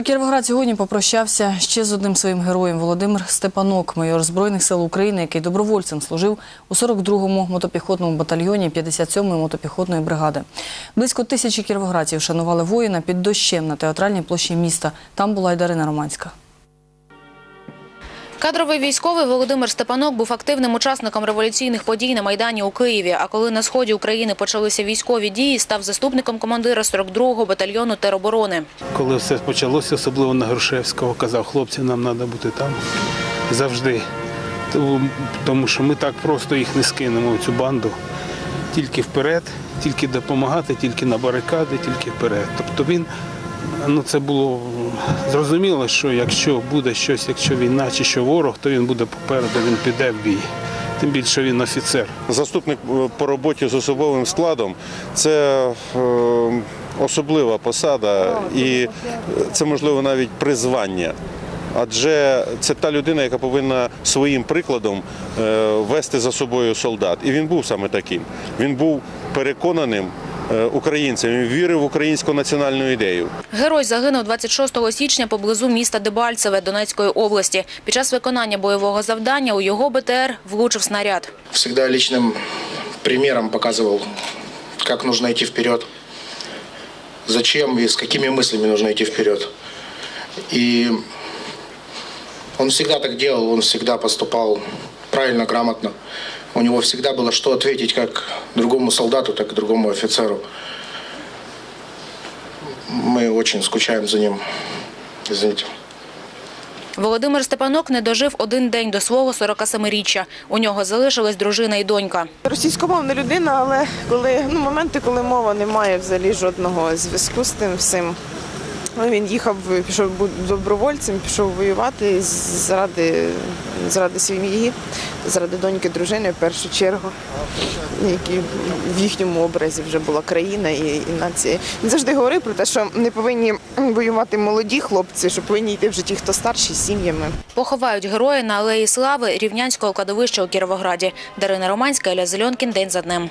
Кіровоград сьогодні попрощався ще з одним своїм героєм Володимир Степанок, майор Збройних сил України, який добровольцем служив у 42-му мотопіхотному батальйоні 57-ї мотопіхотної бригади. Близько тисячі кіровоградців шанували воїна під дощем на театральній площі міста. Там була й Дарина Романська. Кадровий військовий Володимир Степанок був активним учасником революційних подій на Майдані у Києві. А коли на сході України почалися військові дії, став заступником командира 42-го батальйону тероборони. Коли все почалося, особливо на Грушевського, казав, хлопці, нам треба бути там завжди. Тому- що ми так просто їх не скинемо, цю банду. Тільки вперед, тільки допомагати, тільки на барикади, тільки вперед. Тобто він, ну це було зрозуміло, що якщо буде щось, якщо війна чи що ворог, то він буде попереду, він піде в бій. Тим більше він офіцер. Заступник е, по роботі з особовим складом це е, особлива посада, і це можливо навіть призвання. Адже це та людина, яка повинна своїм прикладом е, вести за собою солдат. І він був саме таким. Він був переконаним е, українцем, він вірив в українську національну ідею. Герой загинув 26 січня поблизу міста Дебальцеве Донецької області. Під час виконання бойового завдання у його БТР влучив снаряд. всегда личным примером показывал, как нужно идти вперед, зачем и с какими мыслями нужно идти вперед. И он всегда так делал, он всегда поступал правильно, грамотно. У него всегда было что ответить как другому солдату, так и другому офицеру. Мы очень скучаем за ним. Извините. Володимир Степанок не дожив один день до свого 47-річчя. У нього залишилась дружина і донька. Російськомовна людина, але коли ну моменти, коли мова не має взагалі жодного зв'язку з тим всім. Ну, Він їхав, пішов добровольцем, пішов воювати заради, заради сім'ї, заради доньки, дружини в першу чергу, які в їхньому образі вже була країна і, і нація. Він завжди говорив про те, що не повинні воювати молоді хлопці, що повинні йти в житті хто старші сім'ями. Поховають героя на алеї Слави Рівнянського кладовища у Кіровограді. Дарина Романська, Еля Зельонкін. День за днем.